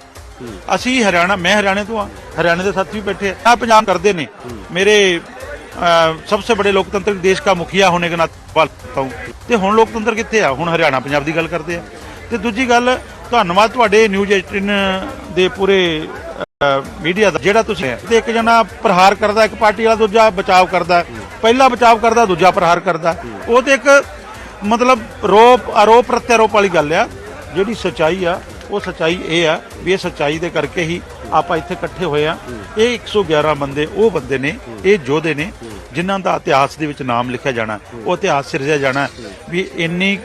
ਅਸੀਂ ਹਰਿਆਣਾ, ਮੈਂ ਹਰਿਆਣੇ ਤੋਂ ਆ ਹਰਿਆਣੇ ਦੇ ਸਾਥੀ ਬੈਠੇ ਆ। ਪੰਜਾਬ ਕਰਦੇ ਨੇ। ਮੇਰੇ ਸਭ ਤੋਂ ਵੱਡੇ ਲੋਕਤੰਤਰ ਦੇਸ਼ ਦਾ ਮੁਖੀਆ ਹੋਣੇ ਦੇ ਨਾਤੇ ਤੇ ਹੁਣ ਲੋਕਤੰਤਰ ਕਿੱਥੇ ਆ? ਹੁਣ ਹਰਿਆਣਾ, ਪੰਜਾਬ ਦੀ ਗੱਲ ਕਰਦੇ ਆ। ਤੇ ਦੂਜੀ ਗੱਲ, ਧੰਨਵਾਦ ਤੁਹਾਡੇ ਨਿਊਜ਼ 18 ਦੇ ਪੂਰੇ ਮੀਡੀਆ ਦਾ, ਜਿਹੜਾ ਤੁਸੀਂ ਤੇ ਇੱਕ ਜਣਾ ਪ੍ਰਹਾਰ ਕਰਦਾ, ਇੱਕ ਪਾਰਟੀ ਵਾਲਾ ਦੂਜਾ ਬਚਾਅ ਕਰਦਾ। ਪਹਿਲਾ ਬਚਾਅ ਕਰਦਾ, ਦੂਜਾ ਪ੍ਰਹਾਰ ਕਰਦਾ। ਉਹ ਤੇ ਇੱਕ ਮਤਲਬ ਰੋਪ ਆਰੋਪ ਪ੍ਰਤਿਆਰੋਪ ਵਾਲੀ ਗੱਲ ਆ। ਜਿਹੜੀ ਸਚਾਈ ਆ, ਉਹ ਸਚਾਈ ਇਹ ਆ ਵੀ ਇਹ ਸਚਾਈ ਦੇ ਕਰਕੇ ਹੀ ਆਪਾਂ ਇੱਥੇ ਇਕੱਠੇ ਹੋਏ ਆ। ਇਹ 111 ਬੰਦੇ, ਉਹ ਬੰਦੇ ਨੇ, ਇਹ ਯੋਧੇ ਨੇ, ਜਿਨ੍ਹਾਂ ਦਾ ਇਤਿਹਾਸ ਦੇ ਵਿੱਚ ਨਾਮ ਲਿਖਿਆ ਜਾਣਾ, ਉਹ ਇਤਿਹਾਸ ਸਿਰਜਿਆ ਜਾਣਾ, ਵੀ ਇੰਨੀ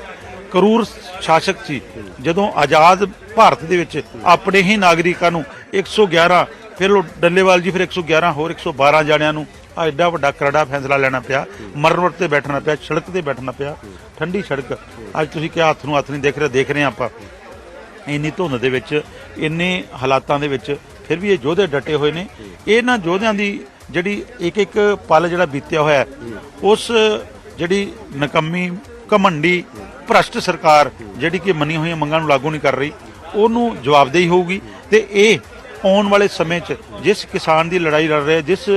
ਕਰੂਰ ਸ਼ਾਸਕ ਸੀ ਜਦੋਂ ਆਜ਼ਾਦ ਭਾਰਤ ਦੇ ਵਿੱਚ ਆਪਣੇ ਹੀ ਨਾਗਰਿਕਾਂ ਨੂੰ 111 ਫਿਰ ਉਹ ਡੱਲੇਵਾਲ ਜੀ ਫਿਰ 111 ਹੋਰ 112 ਜਾਣਿਆਂ ਨੂੰ ਆ ਐਡਾ ਵੱਡਾ ਕਰੜਾ ਫੈਸਲਾ ਲੈਣਾ ਪਿਆ, ਮਰਨ ਤੇ ਬੈਠਣਾ ਪਿਆ, ਸੜਕ ਤੇ ਬੈਠਣਾ ਪਿਆ, ਠੰਡੀ ਸੜਕ। ਅੱਜ ਤੁਸੀਂ ਕਿਹਾ ਹੱਥ ਨੂੰ ਹੱਥ ਨਹੀਂ ਦੇਖ ਰਹੇ ਦੇਖ ਰਹੇ ਹਾਂ ਆਪਾਂ। ਇੰਨੀ ਧੁੰਦ ਦੇ ਵਿੱਚ, ਇੰਨੇ ਹਾਲਾਤਾਂ ਦੇ ਵਿੱਚ, ਫਿਰ ਵੀ ਇਹ ਯੋਧੇ ਡਟੇ ਹੋਏ ਨੇ। ਇਹਨਾਂ ਯੋਧਿਆਂ ਦੀ ਜਿਹੜੀ ਇੱਕ ਇੱਕ ਪਲ ਜਿਹੜਾ ਬੀਤਿਆ ਹੋਇਆ, ਉਸ ਜਿਹੜੀ ਨਕੰਮੀ ਘਮੰਡੀ ਭ੍ਰਸ਼ਟ ਸਰਕਾਰ ਜਿਹੜੀ ਕਿ ਮੰਨੀਆਂ ਹੋਈਆਂ ਮੰਗਾਂ ਨੂੰ ਲਾਗੂ ਨਹੀਂ ਕਰ ਰਹੀ, ਉਹਨੂੰ ਜਵਾਬਦੇਹੀ ਹੋਊਗੀ ਤੇ ਇਹ ਆਉਣ ਵਾਲੇ ਸਮੇਂ 'ਚ ਜਿਸ ਕਿਸਾਨ ਦੀ ਲੜਾਈ ਲੜ ਰਿਹਾ, ਜਿਸ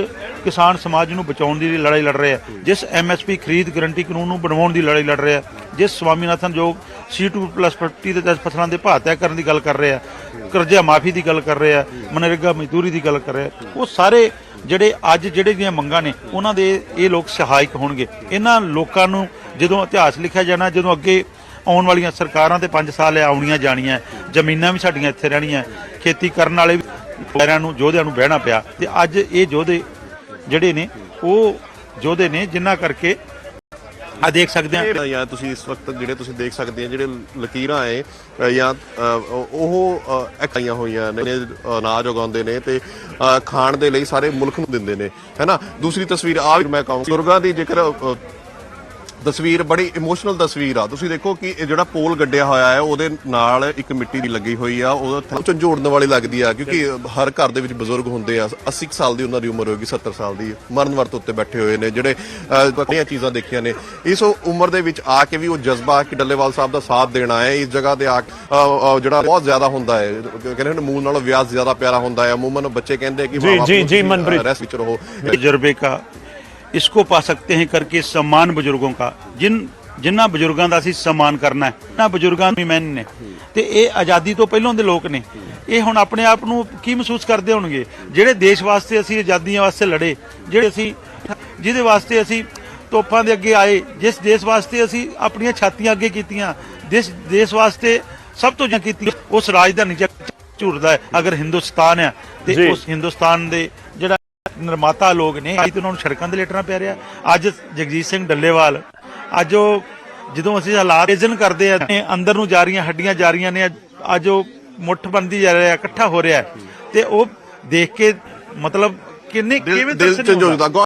ਕਿਸਾਨ ਸਮਾਜ ਨੂੰ ਬਚਾਉਣ ਦੀ ਲੜਾਈ ਲੜ ਰਿਹਾ, ਜਿਸ ਐਮਐਸਪੀ ਖਰੀਦ ਗਰੰਟੀ ਕਾਨੂੰਨ ਨੂੰ ਬਣਾਉਣ ਦੀ ਲੜਾਈ ਲੜ ਰਿਹਾ, ਜਿਸ ਸਵਾਮੀਨਾਥਨ ਜੋ C2+50 ਦੇ ਤਹਿਤ ਫਸਲਾਂ ਦੇ ਭਾਅ ਤੈਅ ਕਰਨ ਦੀ ਗੱਲ ਕਰ ਰਹੇ ਆ, ਕਰਜ਼ਾ ਮਾਫੀ ਦੀ ਗੱਲ ਕਰ ਰਹੇ ਆ, ਮਨਰੇਗਾ ਮਜ਼ਦੂਰੀ ਦੀ ਗੱਲ ਕਰ ਰਿਹਾ ਉਹ ਸਾਰੇ ਜਿਹੜੇ ਅੱਜ ਜਿਹੜੇ ਦੀਆਂ ਮੰਗਾਂ ਨੇ, ਉਹਨਾਂ ਦੇ ਇਹ ਲੋਕ ਸਹਾਇਕ ਹੋਣਗੇ। ਇਹਨਾਂ ਲੋਕਾਂ ਨੂੰ ਜਦੋਂ ਇਤਿਹਾਸ ਲਿਖਿਆ ਜਾਣਾ, ਜਦੋਂ ਅੱਗੇ ਆਉਣ ਵਾਲੀਆਂ ਸਰਕਾਰਾਂ ਤੇ 5 ਸਾਲ ਆਉਣੀਆਂ ਜਾਣੀਆਂ, ਜ਼ਮੀਨਾਂ ਵੀ ਸਾਡੀਆਂ ਇੱਥੇ ਰਹਿਣੀਆਂ, ਖੇਤੀ ਕਰਨ ਵਾਲੇ ਵੀ ਪੈਰਾਂ ਨੂੰ, ਯੋਧਿਆਂ ਨੂੰ ਬਹਿਣਾ ਪਿਆ। ਤੇ ਅੱਜ ਇਹ ਯੋਧੇ ਜਿਹੜੇ ਨੇ, ਉਹ ਯੋਧੇ ਨੇ ਜਿਨ੍ਹਾਂ ਕਰਕੇ ਆ ਦੇਖ ਸਕਦੇ ਆ। ਇਹ ਜਾਂ ਤੁਸੀਂ ਇਸ ਵਕਤ ਜਿਹੜੇ ਤੁਸੀਂ ਦੇਖ ਸਕਦੇ ਆ ਜਿਹੜੇ ਲਕੀਰਾਂ ਐ ਜਾਂ ਉਹ ਐਕਾਈਆਂ ਹੋਈਆਂ ਨੇ ਅਨਾਜ ਉਗਾਉਂਦੇ ਨੇ ਤੇ ਅ, ਖਾਣ ਦੇ ਲਈ ਸਾਰੇ ਮੁਲਕ ਨੂੰ ਦਿੰਦੇ ਨੇ ਹੈਨਾ ਦੂਸਰੀ ਤਸਵੀਰ ਆ ਵੀ ਮੈਂ ਕਹਾਂ ਬਜ਼ੁਰਗਾਂ ਦੀ ਜੇਕਰ ਤਸਵੀਰ ਬੜੀ ਇਮੋਸ਼ਨਲ ਤਸਵੀਰ ਆ। ਤੁਸੀਂ ਦੇਖੋ ਕਿ ਇਹ ਜਿਹੜਾ ਪੋਲ ਗੱਡਿਆ ਹੋਇਆ ਹੈ ਉਹਦੇ ਨਾਲ ਇੱਕ ਮਿੱਟੀ ਦੀ ਲੱਗੀ ਹੋਈ ਆ। ਉਹ ਝੰਜੋੜਨ ਵਾਲੀ ਲੱਗਦੀ ਆ ਕਿਉਂਕਿ ਹਰ ਘਰ ਦੇ ਵਿੱਚ ਬਜ਼ੁਰਗ ਹੁੰਦੇ ਆ। 80 ਸਾਲ ਦੀ ਉਹਨਾਂ ਦੀ ਉਮਰ ਹੋਏਗੀ 70 ਸਾਲ ਦੀ। ਮਰਨ ਵਰਤ ਉੱਤੇ ਬੈਠੇ ਹੋਏ ਨੇ ਜਿਹੜੇ ਬੜੀਆਂ ਚੀਜ਼ਾਂ ਦੇਖੀਆਂ ਨੇ। ਇਸ ਉਮਰ ਦੇ ਵਿੱਚ ਆ ਕੇ ਵੀ ਉਹ ਜਜ਼ਬਾ ਕਿ ਡੱਲੇਵਾਲ ਸਾਹਿਬ ਦਾ ਸਾਥ ਦੇਣਾ ਹੈ। ਇਸ ਜਗ੍ਹਾ ਦੇ ਆ ਜਿਹੜਾ ਬਹੁਤ ਜ਼ਿਆਦਾ ਹੁੰਦਾ ਹੈ। ਕਹਿੰਦੇ ਨੇ ਮੂਲ ਨਾਲੋਂ ਵਿਆਸ ਜ਼ਿਆਦਾ ਪਿਆਰਾ ਹੁੰਦਾ ਹੈ। ਮੂਮਨ ਬੱਚੇ ਕਹਿੰਦੇ ਕਿ ਜੀ ਜੀ ਜੀ ਮਨਪ੍ਰੀਤ। ਰੈਸ ਵਿੱਚ ਰਹੋ। ਤਜਰਬੇ ਕਾ इसको पा सकते हैं करके सम्मान बुजुर्गों का जिन ਜਿਨ੍ਹਾਂ ਬਜ਼ੁਰਗਾਂ ਦਾ ਅਸੀਂ ਸਨਮਾਨ ਕਰਨਾ ਹੈ ਉਹਨਾਂ ਬਜ਼ੁਰਗਾਂ ਨੂੰ ਮੈਨ ਨੇ ਤੇ ਇਹ ਆਜ਼ਾਦੀ ਤੋਂ ਪਹਿਲਾਂ ਦੇ ਲੋਕ ਨੇ ਇਹ ਹੁਣ ਆਪਣੇ ਆਪ ਨੂੰ ਕੀ ਮਹਿਸੂਸ ਕਰਦੇ ਹੋਣਗੇ ਜਿਹੜੇ ਦੇਸ਼ ਵਾਸਤੇ ਅਸੀਂ ਆਜ਼ਾਦੀਆਂ ਵਾਸਤੇ ਲੜੇ ਜਿਹੜੇ ਅਸੀਂ ਜਿਹਦੇ ਵਾਸਤੇ ਅਸੀਂ ਤੋਪਾਂ ਦੇ ਅੱਗੇ ਆਏ ਜਿਸ ਦੇਸ਼ ਵਾਸਤੇ ਅਸੀਂ ਆਪਣੀਆਂ ਛਾਤੀਆਂ ਅੱਗੇ ਕੀਤੀਆਂ ਜਿਸ ਦੇਸ਼ ਵਾਸਤੇ ਸਭ ਤੋਂ ਜ਼ਿਆਦਾ ਕੀਤੀ ਉਸ ਰਾਜ ਦਾ ਨੀਚੇ ਝੁਰਦਾ ਹੈ ਅਗਰ ਹਿੰਦੁਸਤਾਨ ਹੈ ਜੀ। ਤੇ ਉਸ ਹਿੰਦੁਸਤਾਨ ਦੇ ਜਿਹੜਾ ਨਿਰਮਾਤਾ ਲੋਕ ਨੇ ਅੱਜ ਉਹਨਾਂ ਨੂੰ ਸੜਕਾਂ ਤੇ ਲੇਟਣਾ ਪੈ ਰਿਹਾ ਅੱਜ ਜਗਜੀਤ ਸਿੰਘ ਡੱਲੇਵਾਲ ਅੱਜ ਉਹ ਜਦੋਂ ਅਸੀਂ ਹਾਲਾਤ ਵਿਜ਼ਨ ਕਰਦੇ ਆ ਅੰਦਰ ਨੂੰ ਜਾ ਰਹੀਆਂ ਹੱਡੀਆਂ ਜਾ ਰਹੀਆਂ ਨੇ ਅੱਜ- ਉਹ ਮੁੱਠ ਬੰਦੀ ਜਾ ਰਿਹਾ ਇਕੱਠਾ ਹੋ ਰਿਹਾ। ਤੇ ਉਹ ਦੇਖ ਕੇ ਮਤਲਬ ਕਿੰਨੇ ਕਿਵੇਂ ਦਿਲ? ਝੰਜੋੜਦਾ